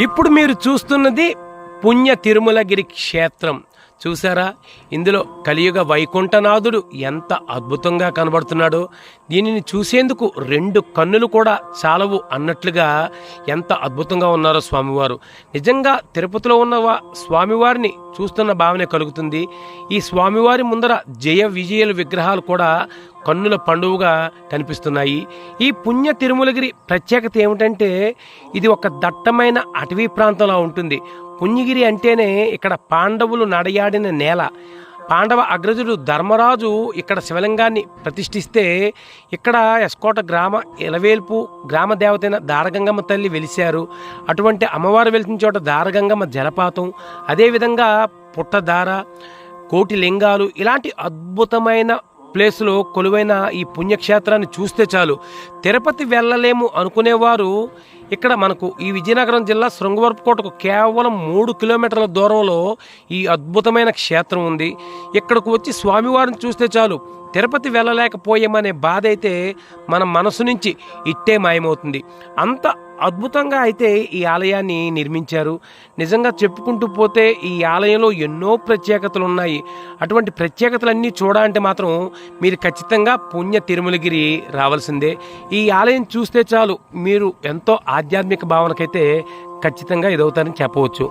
ఇప్పుడు మీరు చూస్తున్నది పుణ్య తిరుమలగిరి క్షేత్రం. చూసారా ఇందులో కలియుగ వైకుంఠనాథుడు ఎంత అద్భుతంగా కనబడుతున్నాడో. దీనిని చూసేందుకు రెండు కన్నులు కూడా చాలవు అన్నట్లుగా ఎంత అద్భుతంగా ఉన్నారో స్వామివారు. నిజంగా తిరుపతిలో ఉన్న స్వామివారిని చూస్తున్న భావన కలుగుతుంది. ఈ స్వామివారి ముందర జయ విజయుల విగ్రహాలు కూడా కన్నుల పండువుగా కనిపిస్తున్నాయి. ఈ పుణ్య తిరుమలగిరి ప్రత్యేకత ఏమిటంటే ఇది ఒక దట్టమైన అటవీ ప్రాంతంలో ఉంటుంది. పుణ్యగిరి అంటేనే ఇక్కడ పాండవులు నడయాడిన నేల. పాండవ అగ్రజుడు ధర్మరాజు ఇక్కడ శివలింగాన్ని ప్రతిష్ఠిస్తే ఇక్కడ ఎస్కోట గ్రామ ఇలవేల్పు గ్రామ దేవతైన దారగంగమ్మ తల్లి వెలిశారు. అటువంటి అమ్మవారు వెలిసిన చోట దారగంగమ్మ జలపాతం అదేవిధంగా పుట్టదార కోటి లింగాలు ఇలాంటి అద్భుతమైన ప్లేస్లో కొలువైన ఈ పుణ్యక్షేత్రాన్ని చూస్తే చాలు. తిరుపతి వెళ్ళలేము అనుకునేవారు ఇక్కడ మనకు ఈ విజయనగరం జిల్లా శృంగవరపుకోటకు కేవలం మూడు కిలోమీటర్ల దూరంలో ఈ అద్భుతమైన క్షేత్రం ఉంది. ఇక్కడకు వచ్చి స్వామివారిని చూస్తే చాలు. తిరుపతి వెళ్ళలేకపోయామనే బాధ అయితే మన మనసు నుంచి ఇట్టే మాయమవుతుంది. అంత అద్భుతంగా అయితే ఈ ఆలయాన్ని నిర్మించారు. నిజంగా చెప్పుకుంటూ పోతే ఈ ఆలయంలో ఎన్నో ప్రత్యేకతలు ఉన్నాయి అటువంటి ప్రత్యేకతలన్నీ చూడాలంటే మాత్రం మీరు ఖచ్చితంగా పుణ్య తిరుమలగిరి రావాల్సిందే. ఈ ఆలయం చూస్తే చాలు మీరు ఎంతో ఆధ్యాత్మిక భావనకైతే ఖచ్చితంగా ఇదవుతారని చెప్పవచ్చు.